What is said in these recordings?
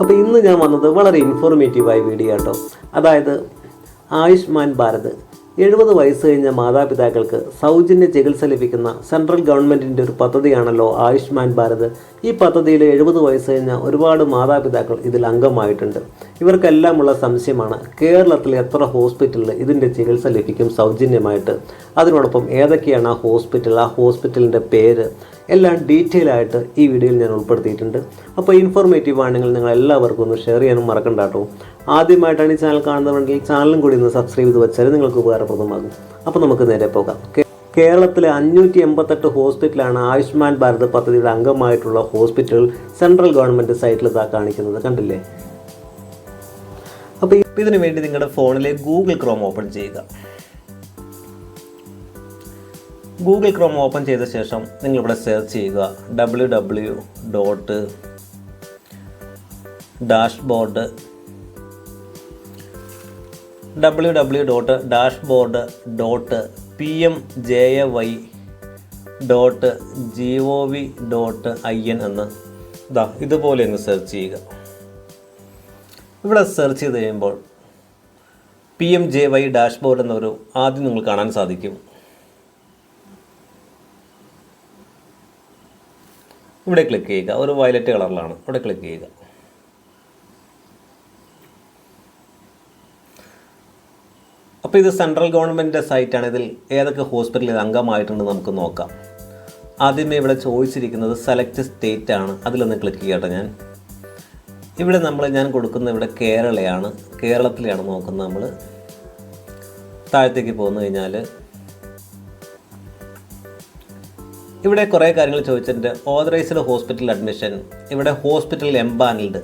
അപ്പോൾ ഇന്ന് ഞാൻ വന്നത് വളരെ ഇൻഫോർമേറ്റീവായ വീഡിയോ കേട്ടോ അതായത് ആയുഷ്മാൻ ഭാരത്. എഴുപത് വയസ്സ് കഴിഞ്ഞ മാതാപിതാക്കൾക്ക് സൗജന്യ ചികിത്സ ലഭിക്കുന്ന സെൻട്രൽ ഗവൺമെന്റിന്റെ ഒരു പദ്ധതിയാണല്ലോ ആയുഷ്മാൻ ഭാരത്. ഈ പദ്ധതിയിൽ എഴുപത് വയസ്സ് കഴിഞ്ഞ ഒരുപാട് മാതാപിതാക്കൾ ഇതിൽ അംഗമായിട്ടുണ്ട്. ഇവർക്കെല്ലാമുള്ള സംശയമാണ് കേരളത്തിൽ എത്ര ഹോസ്പിറ്റലിൽ ഇതിന്റെ ചികിത്സ ലഭിക്കും സൗജന്യമായിട്ട്? അതിനോടൊപ്പം ഏതൊക്കെയാണ് ആ ഹോസ്പിറ്റൽ ആ ഹോസ്പിറ്റലിന്റെ പേര്? എല്ലാം ഡീറ്റെയിൽ ആയിട്ട് ഈ വീഡിയോയിൽ ഞാൻ ഉൾപ്പെടുത്തിയിട്ടുണ്ട്. അപ്പോൾ ഇൻഫോർമേറ്റീവ് ആണെങ്കിൽ നിങ്ങൾ എല്ലാവർക്കും ഒന്ന് ഷെയർ ചെയ്യാനും മറക്കണ്ട കേട്ടോ. ആദ്യമായിട്ടാണ് ഈ ചാനൽ കാണുന്നതെങ്കിൽ ചാനലും കൂടി ഒന്ന് സബ്സ്ക്രൈബ് ചെയ്ത് വെച്ചാൽ നിങ്ങൾക്ക് ഉപകാരപ്രദമാകും. അപ്പോൾ നമുക്ക് നേരെ പോകാം. കേരളത്തിലെ അഞ്ഞൂറ്റി എൺപത്തെട്ട് ഹോസ്പിറ്റലാണ് ആയുഷ്മാൻ ഭാരത് പദ്ധതിയുടെ അംഗമായിട്ടുള്ള ഹോസ്പിറ്റൽ സെൻട്രൽ ഗവൺമെന്റ് സൈറ്റിൽ ഇതാ കാണിക്കുന്നത്. കണ്ടില്ലേ? അപ്പോൾ ഇതിനു വേണ്ടി നിങ്ങളുടെ ഫോണിലെ ഗൂഗിൾ ക്രോം ഓപ്പൺ ചെയ്യുക. ഗൂഗിൾ ക്രോം ഓപ്പൺ ചെയ്ത ശേഷം നിങ്ങളിവിടെ സെർച്ച് ചെയ്യുക W W dot dashboard W W dot dashboard dot P M J A Y dot G O V dot I N എന്ന് ഇതാ ഇതുപോലെ ഒന്ന് സെർച്ച് ചെയ്യുക. ഇവിടെ സെർച്ച് ചെയ്ത് കഴിയുമ്പോൾ P M J Y dashboard എന്നൊരു ആദ്യം നിങ്ങൾ കാണാൻ സാധിക്കും. ഇവിടെ ക്ലിക്ക് ചെയ്യുക. ഒരു വയലറ്റ് കളറിലാണ് ഇവിടെ ക്ലിക്ക് ചെയ്യുക. അപ്പോൾ ഇത് സെൻട്രൽ ഗവൺമെന്റിന്റെ സൈറ്റാണ് ഇതിൽ ഏതൊക്കെ ഹോസ്പിറ്റലിൽ അംഗമായിട്ടുണ്ട് നമുക്ക് നോക്കാം. ആദ്യമേ ഇവിടെ ചോദിച്ചിരിക്കുന്നത് സെലക്ട് സ്റ്റേറ്റ് ആണ്. അതിലൊന്ന് ക്ലിക്ക് ചെയ്യട്ടെ ഞാൻ. ഇവിടെ നമ്മൾ ഞാൻ കൊടുക്കുന്ന ഇവിടെ കേരളയാണ്. കേരളത്തിലാണ് നോക്കുന്നത് നമ്മൾ താഴത്തേക്ക് പോന്നു കഴിഞ്ഞാൽ ഇവിടെ കുറേ കാര്യങ്ങൾ ചോദിച്ചിട്ടുണ്ട്. ഓതറൈസ്ഡ് ഹോസ്പിറ്റൽ അഡ്മിഷൻ ഇവിടെ ഹോസ്പിറ്റൽ എംപാനൽഡ്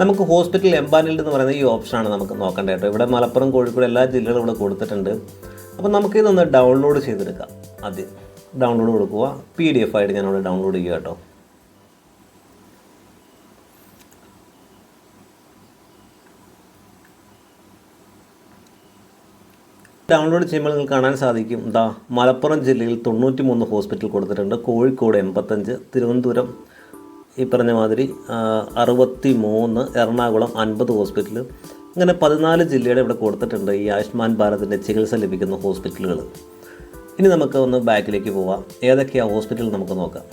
നമുക്ക് ഹോസ്പിറ്റൽ എംബാനിൽ എന്ന് പറയുന്ന ഈ ഓപ്ഷനാണ് നമുക്ക് നോക്കേണ്ടത് കേട്ടോ. ഇവിടെ മലപ്പുറം കോഴിക്കോട് എല്ലാ ജില്ലകളും ഇവിടെ കൊടുത്തിട്ടുണ്ട്. അപ്പോൾ നമുക്ക് ഇതൊന്ന് ഡൗൺലോഡ് ചെയ്തെടുക്കാം. ആദ്യം ഡൗൺലോഡ് കൊടുക്കുക. പി ഡി എഫ് ആയിട്ട് ഞാനവിടെ ഡൗൺലോഡ് ചെയ്യുക കേട്ടോ. ഡൗൺലോഡ് ചെയ്യുമ്പോൾ നിങ്ങൾക്ക് കാണാൻ സാധിക്കും. ദാ മലപ്പുറം ജില്ലയിൽ തൊണ്ണൂറ്റി മൂന്ന് ഹോസ്പിറ്റൽ കൊടുത്തിട്ടുണ്ട്. കോഴിക്കോട് എൺപത്തഞ്ച് തിരുവനന്തപുരം ഈ പറഞ്ഞ മാതിരി അറുപത്തി മൂന്ന് എറണാകുളം അൻപത് ഹോസ്പിറ്റൽ. ഇങ്ങനെ പതിനാല് ജില്ലയുടെ ഇവിടെ കൊടുത്തിട്ടുണ്ട് ഈ ആയുഷ്മാൻ ഭാരതിന്റെ ചികിത്സ ലഭിക്കുന്ന ഹോസ്പിറ്റലുകൾ. ഇനി നമുക്ക് ഒന്ന് ബാക്കിലേക്ക് പോവാം. ഏതൊക്കെയാണ് ഹോസ്പിറ്റൽ നമുക്ക് നോക്കാം.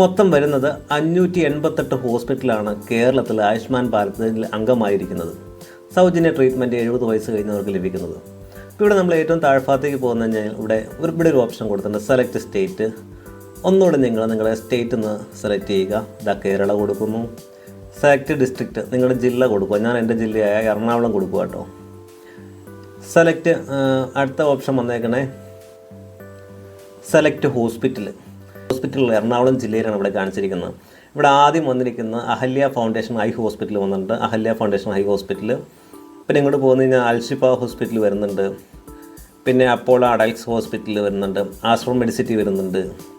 മൊത്തം വരുന്നത് അഞ്ഞൂറ്റി എൺപത്തെട്ട് ഹോസ്പിറ്റലാണ് കേരളത്തിൽ ആയുഷ്മാൻ ഭാരതിൽ അംഗമായിരിക്കുന്നത്. സൗജന്യ ട്രീറ്റ്മെന്റ് എഴുപത് വയസ്സ് കഴിഞ്ഞവർക്ക് ലഭിക്കുന്നത്. ഇപ്പോൾ ഇവിടെ നമ്മൾ ഏറ്റവും താഴ്ഭാഗത്തേക്ക് പോകുന്ന കഴിഞ്ഞാൽ ഇവിടെ ഒരു ഇവിടെ ഒരു ഓപ്ഷൻ കൊടുത്തിട്ടുണ്ട്. Select state. ഒന്നുകൂടെ നിങ്ങൾ നിങ്ങളുടെ സ്റ്റേറ്റ് ഒന്ന് സെലക്ട് ചെയ്യുക. ഇതാ കേരള കൊടുക്കുന്നു. സെലക്ട് ഡിസ്ട്രിക്റ്റ് നിങ്ങളുടെ ജില്ല കൊടുക്കുക. ഞാൻ എന്റെ ജില്ലയായ എറണാകുളം കൊടുക്കുക കേട്ടോ. സെലക്ട് അടുത്ത ഓപ്ഷൻ വന്നേക്കണേ. സെലക്ട് ഹോസ്പിറ്റൽ ഹോസ്പിറ്റൽ എറണാകുളം ജില്ലയിലാണ് ഇവിടെ കാണിച്ചിരിക്കുന്നത്. ഇവിടെ ആദ്യം വന്നിരിക്കുന്ന അഹല്യ ഫൗണ്ടേഷൻ ഹൈ ഹോസ്പിറ്റൽ വന്നിട്ടുണ്ട്. അഹല്യ ഫൗണ്ടേഷൻ ഹൈ ഹോസ്പിറ്റൽ പിന്നെ ഇങ്ങോട്ട് പോകുന്ന കഴിഞ്ഞാൽ അൽഷിഫ ഹോസ്പിറ്റൽ വരുന്നുണ്ട്. പിന്നെ അപ്പോളോ അഡൽസ് ഹോസ്പിറ്റൽ വരുന്നുണ്ട്. ആശ്രമം മെഡിസിറ്റി വരുന്നുണ്ട്.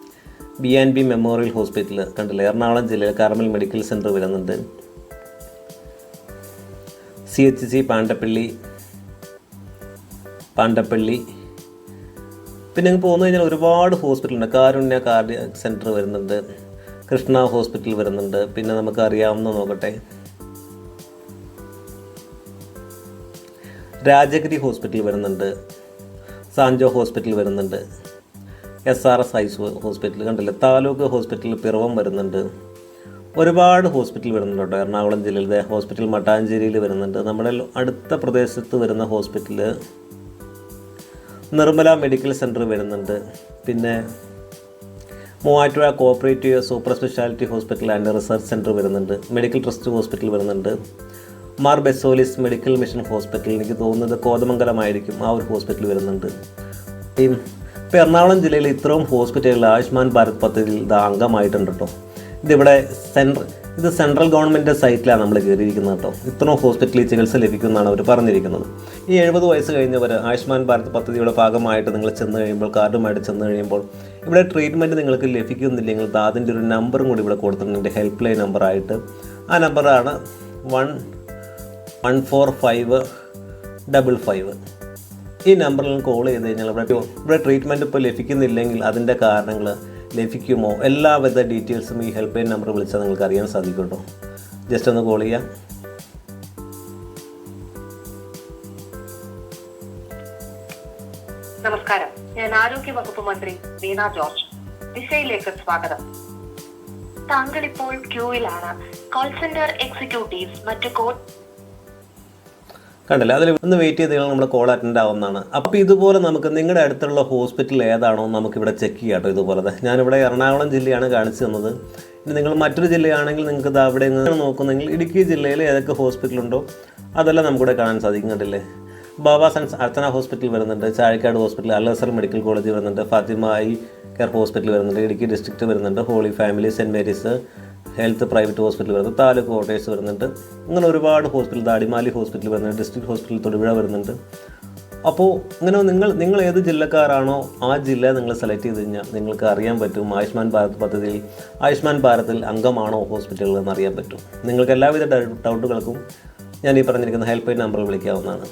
B and B memorial hospital കണ്ടില്ല? എറണാകുളം ജില്ലയിൽ കാർമൽ മെഡിക്കൽ സെന്റർ വരുന്നുണ്ട്. C H C Pandappilly Pandappilly പിന്നെ അങ്ങ് പോകുന്നു കഴിഞ്ഞാൽ ഒരുപാട് ഹോസ്പിറ്റലുണ്ട് കാരുണ്യ കാർഡിയ സെന്റർ വരുന്നുണ്ട്. കൃഷ്ണ ഹോസ്പിറ്റൽ വരുന്നുണ്ട്. പിന്നെ നമുക്ക് അറിയാവുന്ന നോക്കട്ടെ. രാജഗിരി ഹോസ്പിറ്റൽ വരുന്നുണ്ട്. സാഞ്ചോ ഹോസ്പിറ്റൽ വരുന്നുണ്ട്. S R S eyes hospital കണ്ടില്ലേ? താലൂക്ക് ഹോസ്പിറ്റലിൽ പിറവം വരുന്നുണ്ട്. ഒരുപാട് ഹോസ്പിറ്റൽ വരുന്നുണ്ട് കേട്ടോ. എറണാകുളം ജില്ലയിലെ ഹോസ്പിറ്റൽ മട്ടാഞ്ചേരിയിൽ വരുന്നുണ്ട്. നമ്മുടെ അടുത്ത പ്രദേശത്ത് വരുന്ന ഹോസ്പിറ്റൽ നിർമ്മല മെഡിക്കൽ സെന്റർ വരുന്നുണ്ട്. പിന്നെ Muvattupuzha cooperative super speciality hospital and research centre വരുന്നുണ്ട്. മെഡിക്കൽ ട്രസ്റ്റ് ഹോസ്പിറ്റൽ വരുന്നുണ്ട്. Mar Baselios medical mission hospital എനിക്ക് തോന്നുന്നത് കോതമംഗലമായിരിക്കും ആ ഒരു ഹോസ്പിറ്റൽ വരുന്നുണ്ട്. ഇപ്പോൾ എറണാകുളം ജില്ലയിൽ ഇത്രയും ഹോസ്പിറ്റലുകൾ ആയുഷ്മാൻ ഭാരത് പദ്ധതിയിൽ ഇത് അംഗമായിട്ടുണ്ട് കേട്ടോ. ഇതിവിടെ സെൻട്രൽ ഇത് സെൻട്രൽ ഗവൺമെന്റ് സൈറ്റിലാണ് നമ്മൾ കയറിയിരിക്കുന്നത് കേട്ടോ. ഇത്രയും ഹോസ്പിറ്റലിൽ ചികിത്സ ലഭിക്കുമെന്നാണ് അവർ പറഞ്ഞിരിക്കുന്നത്. ഈ എഴുപത് വയസ്സ് കഴിഞ്ഞവർ ആയുഷ്മാൻ ഭാരത് പദ്ധതിയുടെ ഭാഗമായിട്ട് നിങ്ങൾ ചെന്ന് കഴിയുമ്പോൾ കാർഡുമായിട്ട് ചെന്ന് കഴിയുമ്പോൾ ഇവിടെ ട്രീറ്റ്മെന്റ് നിങ്ങൾക്ക് ലഭിക്കുന്നില്ലെങ്കിൽ അതിന്റെ ഒരു നമ്പറും കൂടി ഇവിടെ കൊടുത്തിട്ടുണ്ട്. ഹെൽപ്പ് ലൈൻ നമ്പറായിട്ട്. ആ നമ്പറാണ് one one four five double five. ഈ നമ്പറിൽ കോൾ ചെയ്ത് കഴിഞ്ഞാൽ ഇവിടെ ഇവിടെ ട്രീറ്റ്മെന്റ് ഇപ്പോൾ ലഭിക്കുന്നില്ലെങ്കിൽ അതിന്റെ കാരണങ്ങൾ ലഭിക്കുമോ? എല്ലാവിധ ഡീറ്റെയിൽസും ഈ ഹെൽപ്പ് ലൈൻ നമ്പർ വിളിച്ചാൽ നിങ്ങൾക്ക് അറിയാൻ സാധിക്കുമോ ജസ്റ്റ് ഒന്ന് കോൾ ചെയ്യാം. നമസ്കാരം. ഞാൻ ആരോഗ്യ വകുപ്പ് മന്ത്രി വീണ ജോർജ്. ദിശയിലേക്ക് സ്വാഗതം. താങ്കൾ ഇപ്പോൾ ക്യൂവിലാണ് കോൾ സെന്റർ എക്സിക്യൂട്ടീവ്സ് മറ്റു കോഡ് കണ്ടില്ല? അതിൽ ഒന്ന് വെയിറ്റ് ചെയ്ത് കഴിഞ്ഞാൽ നമ്മൾ കോൾ അറ്റൻഡ് ആവുന്നതാണ്. അപ്പോൾ ഇതുപോലെ നമുക്ക് നിങ്ങളുടെ അടുത്തുള്ള ഹോസ്പിറ്റൽ ഏതാണോ നമുക്ക് ഇവിടെ ചെക്ക് ചെയ്യാം കേട്ടോ ഇതുപോലെ. ഞാനിവിടെ എറണാകുളം ജില്ലയാണ് കാണിച്ചു തന്നത്. ഇനി നിങ്ങൾ മറ്റൊരു ജില്ലയാണെങ്കിൽ നിങ്ങൾക്ക് ഇത് അവിടെ നോക്കുന്നെങ്കിൽ ഇടുക്കി ജില്ലയിൽ ഏതൊക്കെ ഹോസ്പിറ്റലുണ്ടോ അതെല്ലാം നമുക്കിവിടെ കാണാൻ സാധിക്കും കണ്ടില്ലേ? ബാബാ സൺസ് അർച്ചന ഹോസ്പിറ്റൽ വരുന്നുണ്ട് Chazhikkad hospital Al Azhar medical college വരുന്നുണ്ട് ഫാത്തിമ ഐ കെയർ ഹോസ്പിറ്റൽ വരുന്നുണ്ട് ഇടുക്കി ഡിസ്ട്രിക്റ്റ് വരുന്നുണ്ട് holy family Saint Mary's health private hospital വരുന്നത് താലൂക്ക് ക്വാർട്ടേഴ്സ് വരുന്നുണ്ട്. അങ്ങനെ ഒരുപാട് ഹോസ്പിറ്റൽ ദാടിമാലി ഹോസ്പിറ്റൽ വരുന്നുണ്ട് ഡിസ്ട്രിക്ട് ഹോസ്പിറ്റൽ തൊടുപുഴ വരുന്നുണ്ട്. അപ്പോൾ ഇങ്ങനെ നിങ്ങൾ നിങ്ങൾ ഏത് ജില്ലക്കാരാണോ ആ ജില്ല നിങ്ങൾ സെലക്ട് ചെയ്ത് കഴിഞ്ഞാൽ നിങ്ങൾക്ക് അറിയാൻ പറ്റും ആയുഷ്മാൻ ഭാരത് പദ്ധതിയിൽ ആയുഷ്മാൻ ഭാരതിൽ അംഗമാണോ ഹോസ്പിറ്റലുകൾ എന്ന് അറിയാൻ പറ്റും. നിങ്ങൾക്ക് എല്ലാവിധ ഡൗട്ടുകൾക്കും ഞാൻ ഈ പറഞ്ഞിരിക്കുന്ന ഹെൽപ്പ് ലൈൻ നമ്പറിൽ വിളിക്കാവുന്നതാണ്.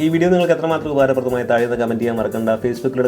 ഈ വീഡിയോ നിങ്ങൾക്ക് എത്രമാത്രം ഉപകാരപ്രദമായി താഴെ കമന്റ് ചെയ്യാൻ മറക്കണ്ട. ഫേസ്ബുക്കിലൂടെ